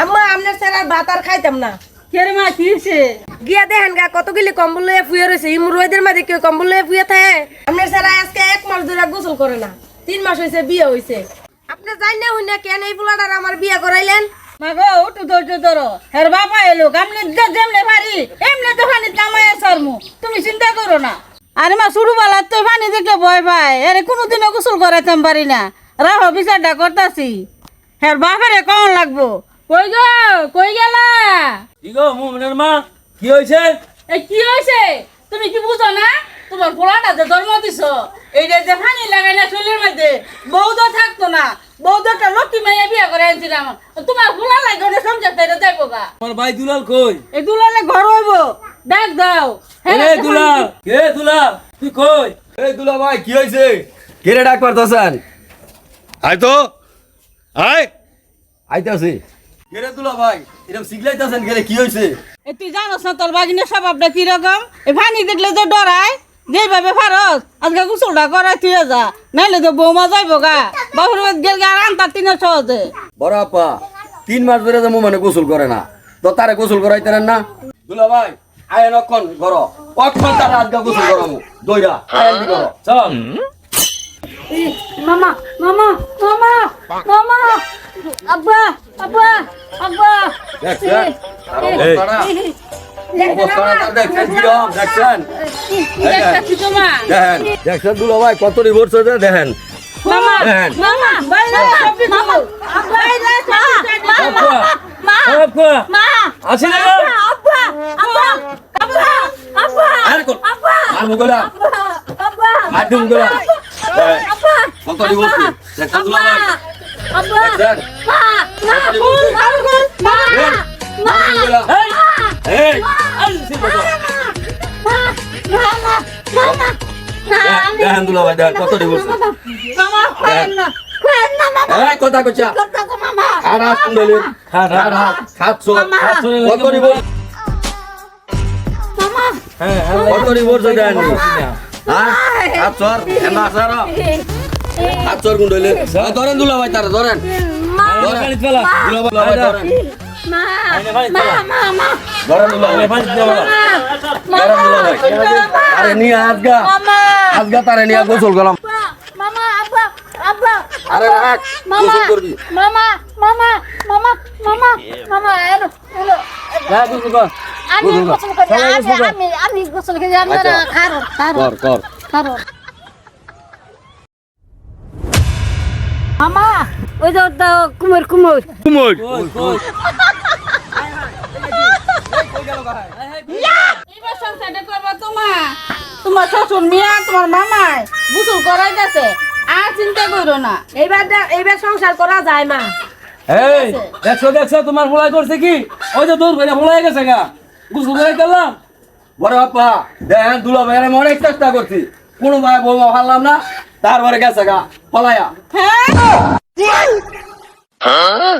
আম্মা আপনার স্যার আর ভাত আর খাইতাম না। কেরে মা কি হয়েছে গিয়া দেখেন গা কতগুলি কম্বল লইয়া ফুয়ে রয়েছে মাঝে কেউ কম্বল লইয়া ফুয়ে থাকে। আপনার স্যার আজকে এক মাস ধরে গোসল করে না। তিন মাস হয়েছে বিয়ে হয়েছে আপনি জান না হই না কেন এই বুলাটার আমার বিয়ে করাইলেন? মা গো উঠু ধৈর্য ধরো। হের বাবা এলো কামলে যেমনে পারি এমনি তো নামাই সারমু। তুমি চিন্তা করো না। আরে মা শুরু বেলা তো পানি দেখলে ভয় পায়। আরে কোনোদিনও গোসল করাইতাম পারি না। রাহ বিচারটা করতাছি। হের বাপেরে কখন লাগবো? কই গো? কই গেলা? কি গো মুমিনের মা? কি হয়েছে এ কি হয়েছে তুমি কি বুঝো না? তোমার পোলাটা যে জন্ম দিছ এইটা যে পানি লাগাই না শরীরের মধ্যে বৌদ্ধ থাকতো না। বৌদ্ধটা লক্ষ্মী মাইয়া বিয়া করে আনছিলাম তোমার পোলা লাগে ওটা সমঝাতে এটা যাইবো গা। আমার ভাই দুলাল কই? এই দুলালে ঘর হইব। ডাক দাও। হ্যাঁ, এ দুলাল কে দুলাল? তুই কই? এই দুলা ভাই কি হয়েছে কেড়ে ডাক পারতেছেন আয় তো আয়। আইতাছি। কেড়ে দুলা ভাই এরকম শিখলাইতেছেন গেলে কি হয়েছে এ তুই জানোস না তোর বাগিনের স্বভাবটা কীরকম? এই পানি দেখলে তো ডরায় যেভাবে পারস আজকে গোসলটা করাই তুই যা নাইলে তো বৌমা যাইব গা। বাবুর গেল গা আর আনতার তিনের সহজে। বড় আপা তিন মাস ধরে যেমন মানে গোসল করে না। তো তারে গোসল করাইতেন না? দুলা ভাই আয়েন অক্ষণ ঘর। অক্ষণ তারা আজকে গোসল করামু। দইরা আয়েন করো চল। মামা মামা মামা মামা। আব্বা আব্বা আব্বা। কত রিভোর্স হয়েছে দেখেন। আর কত রিভোর্স দেখছেন দুলা ভাই দেখেন দুলা ভাই দেখেন কত এই কথা কইছা। কথা কো মামা আর হাত কুন্ডলি হাত, হাত, সাতশো কত হ্যাঁ হ্যাঁ কত রিভোর্স দেন হ্যাঁ? সাতশো আর এনা সারা সাতশো কুন্ডলি ধরেন দুলা ভাই তারা ধরেন ধরেন দুলা ভাই ধরেন ধরেন দুলা ভাই ধরেন গোসল করলাম আরে রাখ গোসল করবি মামা মামা মামা মামা মামা এলো এলো যা কিছু কর আমি গোসল করি আমি আমি গোসল আচ্ছা। কর খারো মামা ওই যে কুমোর কুমোর। কুমোর। তোমার শ্বশুর মিয়া তোমার গোসল করাই গেছে আর চিন্তা করো না এইবার এইবার সংসার করা যায় মা এই দেখছ দেখছ তোমার ভোলাই করছে কি? ওই যে দূর করে ভোলাই গেছে গা। গুসল করে দিলাম বড় আপা দেখেন দুলা ভাই অনেক চেষ্টা করছি। কোনো ভাই বৌমা ভাললাম না তারপরে গেছে গা পলায়া। হ্যাঁ?